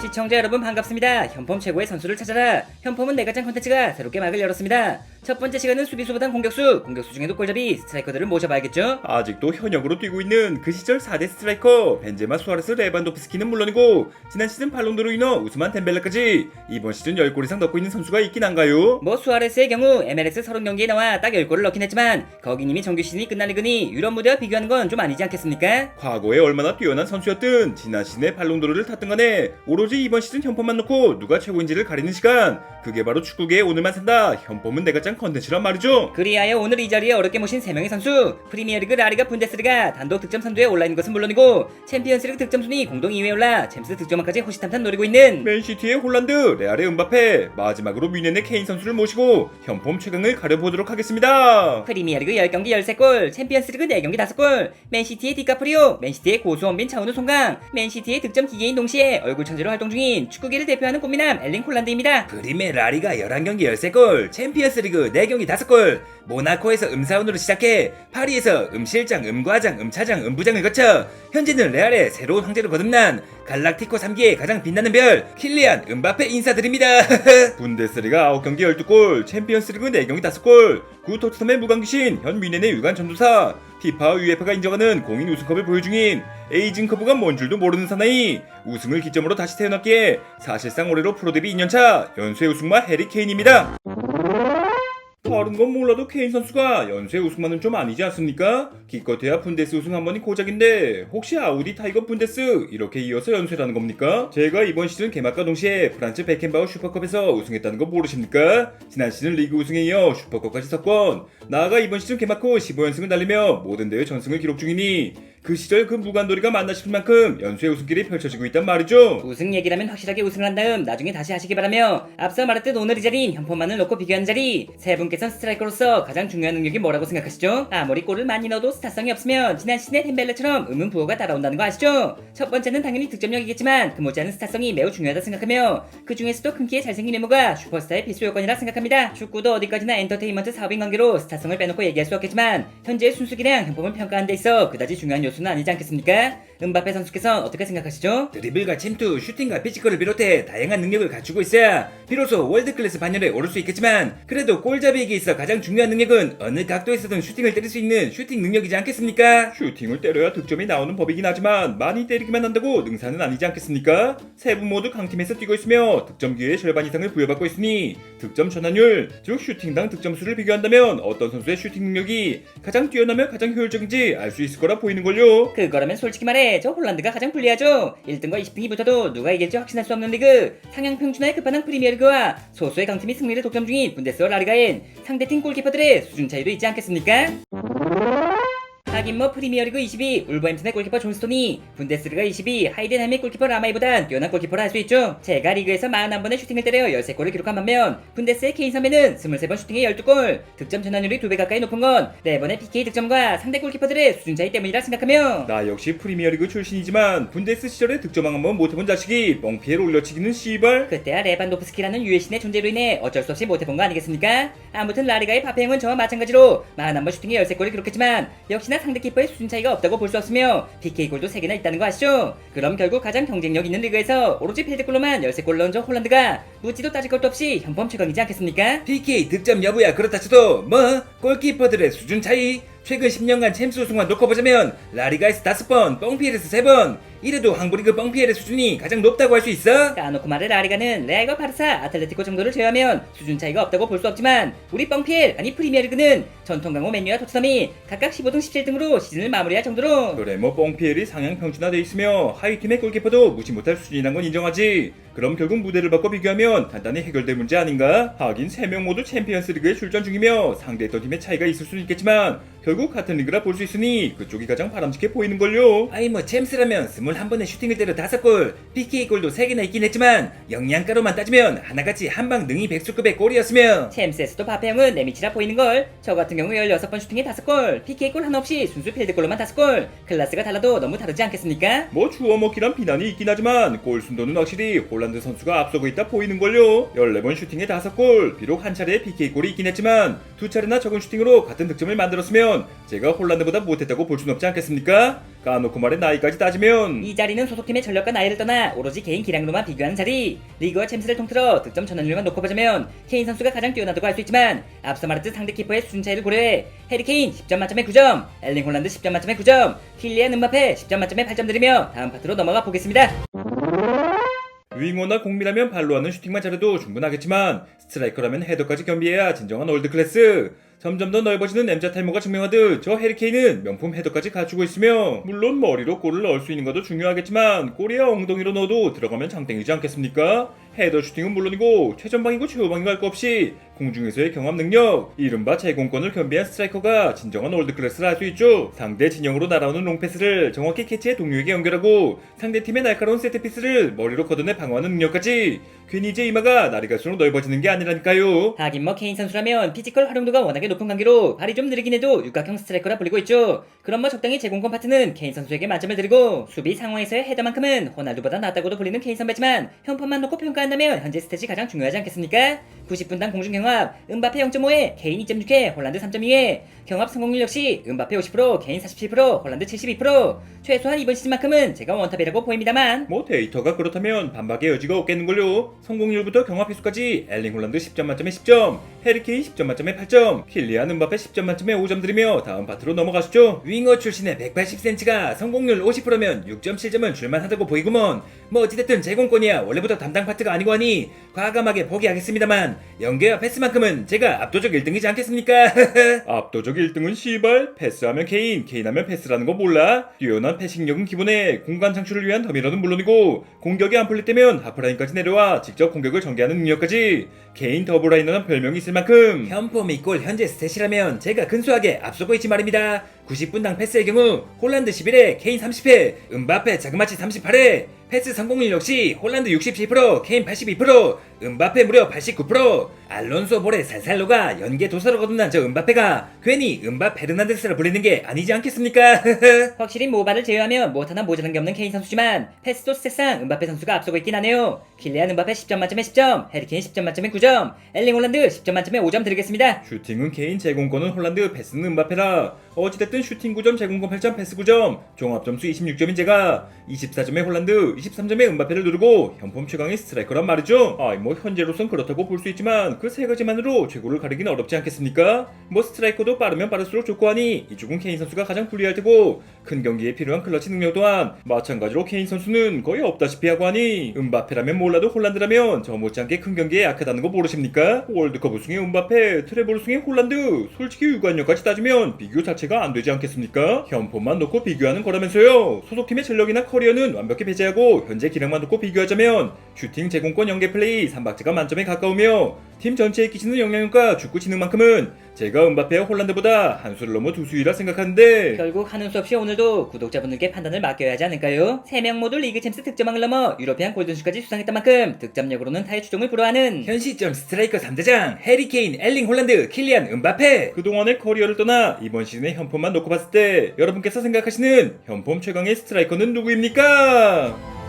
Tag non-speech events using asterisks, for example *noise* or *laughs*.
시청자 여러분 반갑습니다. 현폼 최고의 선수를 찾아라. 현폼은 내가짱 콘텐츠가 새롭게 막을 열었습니다. 첫 번째 시간은 수비수보단 공격수, 공격수 중에도 골잡이 스트라이커들을 모셔봐야겠죠. 아직도 현역으로 뛰고 있는 그 시절 4대 스트라이커 벤제마 수아레스 레반도프스키는 물론이고 지난 시즌 발롱도로 인어 우스만 템벨레까지 이번 시즌 10골 이상 넣고 있는 선수가 있긴 한가요? 뭐 수아레스의 경우 MLS 30경기에 나와 딱 10골을 넣긴 했지만 거긴 이미 정규 시즌이 끝난 리그니 유럽 무대와 비교하는 건 좀 아니지 않겠습니까? 과거에 얼마나 뛰어난 선수였든 지난 시즌에 발롱도르를 탔던 간에 오로지 이번 시즌 현폼만 놓고 누가 최고인지를 가리는 시간 그게 바로 축구계의 오늘만 산다 현폼은 내가 짠 컨텐츠란 말이죠 그리하여 오늘 이 자리에 어렵게 모신 3명의 선수 프리미어리그 라리가 분데스리가 단독 득점 선두에 올라 있는 것은 물론이고 챔피언스리그 득점 순위 공동 2위에 올라 챔스 득점왕까지 호시탐탐 노리고 있는 맨시티의 홀란드, 레알의 은바페, 마지막으로 뮌헨의 케인 선수를 모시고 현폼 최강을 가려보도록 하겠습니다. 프리미어리그 10경기 13골, 챔피언스리그 4경기 5골, 맨시티의 디카프리오, 맨시티의 고수원빈 차은우 송강, 맨시티의 득점 기계인 동시에 얼굴 천재로 활동 중인 축구계를 대표하는 꽃미남 엘링 콜란드입니다. 프리메 라리가 11경기 13골, 챔피언스리그 4경기 5골, 모나코에서 음사원으로 시작해 파리에서 음실장, 음과장, 음차장, 음부장을 거쳐 현재는 레알의 새로운 황제로 거듭난 갈락티코 3기의 가장 빛나는 별 킬리안 음바페 인사드립니다. *laughs* 분데스리가 9경기 12골, 챔피언스리그 4경기 5골, 구 토트넘의 무관귀신, 현 미넨의 유관 전도사, 피파와 UEFA가 인정하는 공인 우승컵을 보유 중인 에이징 커브가 뭔 줄도 모르는 사나이, 우승을 기점으로 다시 태어났기에 사실상 올해로 프로 데뷔 2년차 연쇄 우승마 해리 케인입니다. 다른 건 몰라도 케인 선수가 연쇄 우승만은 좀 아니지 않습니까? 기껏해야 분데스 우승 한 번이 고작인데 혹시 아우디 타이거 분데스 이렇게 이어서 연쇄라는 겁니까? 제가 이번 시즌 개막과 동시에 프란츠 베켄바우 슈퍼컵에서 우승했다는 거 모르십니까? 지난 시즌 리그 우승에 이어 슈퍼컵까지 석권 나아가 이번 시즌 개막 후 15연승을 달리며 모든 대회 전승을 기록 중이니 그 시절 그 무관도리가 맞나 싶을 만큼 연쇄 우승길이 펼쳐지고 있단 말이죠. 우승 얘기라면 확실하게 우승을 한 다음 나중에 다시 하시기 바라며 앞서 말했듯 오늘 이 자리인 현폰만을 놓고 비교하는 자리 세 분 께선 스트라이커로서 가장 중요한 능력이 뭐라고 생각하시죠? 아무리 골을 많이 넣어도 스타성이 없으면 지난 시즌의 템벨레처럼 음은 부호가 따라온다는 거 아시죠? 첫 번째는 당연히 득점력이겠지만 그 못지않은 스타성이 매우 중요하다 생각하며 그 중에서도 큰 키에 잘생긴 외모가 슈퍼스타의 필수 요건이라 생각합니다. 축구도 어디까지나 엔터테인먼트 사업인 관계로 스타성을 빼놓고 얘기할 수 없겠지만 현재의 순수기량 현법을 평가하는 데 있어 그다지 중요한 요소는 아니지 않겠습니까? 은바페 선수께서 어떻게 생각하시죠? 드리블과 침투, 슈팅과 피지컬을 비롯해 다양한 능력을 갖추고 있어야 비로소 월드클래스 반열에 오를 수 있겠지만 그래도 골잡이 에게 있어 가장 중요한 능력은 어느 각도에서든 슈팅을 때릴 수 있는 슈팅 능력이지 않겠습니까? 슈팅을 때려야 득점이 나오는 법이긴 하지만 많이 때리기만 한다고 능사는 아니지 않겠습니까? 세 분 모두 강팀에서 뛰고 있으며 득점 기회의 절반 이상을 부여받고 있으니 득점 전환율, 즉 슈팅당 득점 수를 비교한다면 어떤 선수의 슈팅 능력이 가장 뛰어나며 가장 효율적인지 알 수 있을 거라 보이는걸요. 그거라면 솔직히 말해 저 홀란드가 가장 불리하죠 1등과 20등이 붙어도 누가 이길지 확신할 수 없는 리그 상향 평준화에 급하는 프리미어리그와 소수의 강팀이 승리를 독점 중인 분데스와 라리가엔 상대 팀 골키퍼들의 수준 차이도 있지 않겠습니까? 하긴 뭐 프리미어리그 22 울버햄튼의 골키퍼 존스톤이 분데스리가 22 하이덴함의 골키퍼 라마이보단 뛰어난 골키퍼라 할 수 있죠 제가 리그에서 41번의 슈팅을 때려 13골을 기록한 반면 분데스의 케인 선배는 23번 슈팅에 12골 득점 전환율이 2배 가까이 높은 건 4번의 PK 득점과 상대 골키퍼들의 수준 차이 때문이라 생각하며 나 역시 프리미어리그 출신이지만 분데스 시절에 득점왕 한번 못해본 자식이 뻥피에를 올려치기는 씨발 그때야 레반도프스키라는 유해신의 존재로 인해 어쩔 수 없이 못해본 거 아니겠습니까? 아무튼 라리가의 파페형은 저와 마찬가지로 41번 슈팅에 13골을 기록했지만 역시나 상대 키퍼의 수준 차이가 없다고 볼 수 없으며 PK골도 3개나 있다는 거 아시죠? 그럼 결국 가장 경쟁력 있는 리그에서 오로지 필드골로만 13골 넣은 저 홀란드가 묻지도 따질 것도 없이 현범 최강이지 않겠습니까? PK 득점 여부야 그렇다 쳐도 뭐 골키퍼들의 수준 차이 최근 10년간 챔스 우승만 놓고 보자면 라리가에서 5번, 뻥피엘에서 3번 이래도 황브리그 뻥피엘의 수준이 가장 높다고 할 수 있어? 까놓고 말해 라리가는 레알과 바르사, 아틀레티코 정도를 제외하면 수준 차이가 없다고 볼 수 없지만 우리 뻥피엘 아니 프리미어리그는 전통 강호 맨유와 토트넘이 각각 15등 17등으로 시즌을 마무리할 정도로 그래 뭐 뻥피엘이 상향 평준화돼 있으며 하위팀의 골키퍼도 무시 못할 수준이란 건 인정하지 그럼 결국 무대를 바꿔 비교하면 간단히 해결될 문제 아닌가? 하긴 3명 모두 챔피언스 리그에 출전 중이며 상대했던 팀의 차이가 있을 수는 있겠지만 결국 같은 리그라 볼 수 있으니 그쪽이 가장 바람직해 보이는걸요. 아이 뭐 챔스라면 21번의 슈팅을 때려 5골 PK 골도 3개나 있긴 했지만 영양가로만 따지면 하나같이 한방 능이 백수급의 골이었으며. 챔스에서도 파페형은 내미치라 보이는걸. 저 같은 경우 16번 슈팅에 5골 PK골 하나 없이 순수 필드골로만 5골. 클래스가 달라도 너무 다르지 않겠습니까? 뭐 주워먹기란 비난이 있긴 하지만 골 순도는 확실히 홀란드 선수가 앞서고 있다 보이는걸요. 14번 슈팅에 5골 비록 한 차례 PK골이 있긴 했지만 두 차례나 적은 슈팅으로 같은 득점을 만들었으며 따지면 제가 홀란드보다 못했다고 볼 수는 없지 않겠습니까? 까놓고 말해 나이까지 따지면 이 자리는 소속팀의 전력과 나이를 떠나 오로지 개인 기량으로만 비교하는 자리. 리그와 챔스를 통틀어 득점 전환율만 놓고 보자면 케인 선수가 가장 뛰어나다고 할 수 있지만 앞서 말했듯 상대 키퍼의 수준 차이를 고려해 해리 케인 10점 만점에 9점, 엘링 홀란드 10점 만점에 9점, 킬리안 음바페 10점 만점에 8점 드리며 다음 파트로 넘어가 보겠습니다. 윙어나 공미라면 발로 하는 슈팅만 잘해도 충분하겠지만 스트라이커라면 헤더까지 겸비해야 진정한 월드클래스 점점 더 넓어지는 M자 탈모가 증명하듯 저 해리케인은 명품 헤더까지 갖추고 있으며 물론 머리로 골을 넣을 수 있는 것도 중요하겠지만 꼬리야 엉덩이로 넣어도 들어가면 장땡이지 않겠습니까? 헤더 슈팅은 물론이고 최전방이고 최후방이고 할것 없이 공중에서의 경험 능력 이른바 제공권을 겸비한 스트라이커가 진정한 월드클래스를 할 수 있죠 상대 진영으로 날아오는 롱패스를 정확히 캐치해 동료에게 연결하고 상대 팀의 날카로운 세트피스를 머리로 걷어내 방어하는 능력까지 괜히 제 이마가 날이 갈수록 넓어지는 게 아니라니까요 하긴 뭐 케인 선수라면 피지컬 활용도가 워낙에 높은 관계로 발이 좀 느리긴 해도 육각형 스트라이커라 불리고 있죠. 그럼 뭐 적당히 제공권 파트는 케인 선수에게 만점을 드리고 수비 상황에서의 헤더만큼은 호날두보다 낫다고도 불리는 케인 선배지만 현판만 놓고 평가한다면 현재 스탯이 가장 중요하지 않겠습니까? 90분당 공중 경합 은바페 0.5에 케인 2.6에 홀란드 3.2에 경합 성공률 역시 은바페 50% 케인 47% 홀란드 72% 최소한 이번 시즌만큼은 제가 원탑이라고 보입니다만. 뭐 데이터가 그렇다면 반박의 여지가 없겠는걸요. 성공률부터 경합 휘수까지 엘링 홀란드 10점 만점에 10점 해리케인 10점 만점에 8점 킬리안 은바페 10점 만점에 5점 드리며 다음 파트로 넘어가시죠. 윙어 출신의 180cm가 성공률 50%면 6.7점은 줄만하다고 보이구먼. 뭐 어찌됐든 제공권이야 원래부터 담당 파트가 아니고 하니 과감하게 포기하겠습니다만 연계와 패스 만큼은 제가 압도적 1등이지 않겠습니까? *laughs* 압도적 1등은 시발 패스하면 케인 케인하면 패스라는 거 몰라 뛰어난 패싱력은 기본에 공간 창출을 위한 더미러는 물론이고 공격이 안 풀릴 때면 하프라인까지 내려와 직접 공격을 전개하는 능력까지 개인 더블라이너란 별명이 있을 만큼 현포 밑골 현재 스탯이라면 제가 근소하게 앞서고 있지 말입니다. 90분당 패스의 경우 홀란드 11회, 케인 30회, 은바페 자그마치 38회, 패스 성공률 역시 홀란드 67%, 케인 82%, 은바페 무려 89%, 알론소 볼에 살살 녹아 연계 도서를 거듭난 저 은바페가 괜히 은바 페르난데스라 불리는 게 아니지 않겠습니까? *laughs* 확실히 모바를 제외하면 무엇 하나 모자란 게 없는 케인 선수지만 패스도 스탯상 은바페 선수가 앞서고 있긴 하네요. 킬리안 은바페 10점 만점에 10점, 해리케인 10점 만점에 9점, 엘링 홀란드 10점 만점에 5점 드리겠습니다. 슈팅은 케인 제공권은 홀란드 패스는 은바페라 어찌됐든 슈팅 9점 제공권 8점 패스 9점 종합 점수 26점인 제가 24점의 홀란드 23점의 은바페를 누르고 현폼 최강의 스트라이커란 말이죠 아이 뭐 현재로선 그렇다고 볼 수 있지만 그 세 가지만으로 최고를 가리긴 어렵지 않겠습니까 뭐 스트라이커도 빠르면 빠를수록 좋고 하니 이쪽은 케인 선수가 가장 불리할 테고 큰 경기에 필요한 클러치 능력 또한 마찬가지로 케인 선수는 거의 없다시피 하고 하니 은바페라면 몰라도 홀란드라면 저 못지않게 큰 경기에 약하다는 거 모르십니까? 월드컵 우승의 은바페, 트래블 우승의 홀란드 솔직히 유관력까지 따지면 비교 자체가 안 되지 않겠습니까? 현폼만 놓고 비교하는 거라면서요 소속팀의 전력이나 커리어는 완벽히 배제하고 현재 기량만 놓고 비교하자면 슈팅 제공권 연계 플레이 3박자가 만점에 가까우며 팀 전체에 끼치는 영향력과 축구 지능만큼은 제가 은바페와 홀란드보다 한 수를 넘어 두 수위라 생각하는데 결국 하는 수 없이 오늘도 구독자분들께 판단을 맡겨야 하지 않을까요? 3명 모두 리그 챔스 득점왕을 넘어 유로피안 골든슈까지 수상했던 만큼 득점력으로는 타의 추종을 불허하는 현 시점 스트라이커 3대장 해리케인, 엘링 홀란드, 킬리안 은바페 그동안의 커리어를 떠나 이번 시즌의 현폼만 놓고 봤을 때 여러분께서 생각하시는 현폼 최강의 스트라이커는 누구입니까?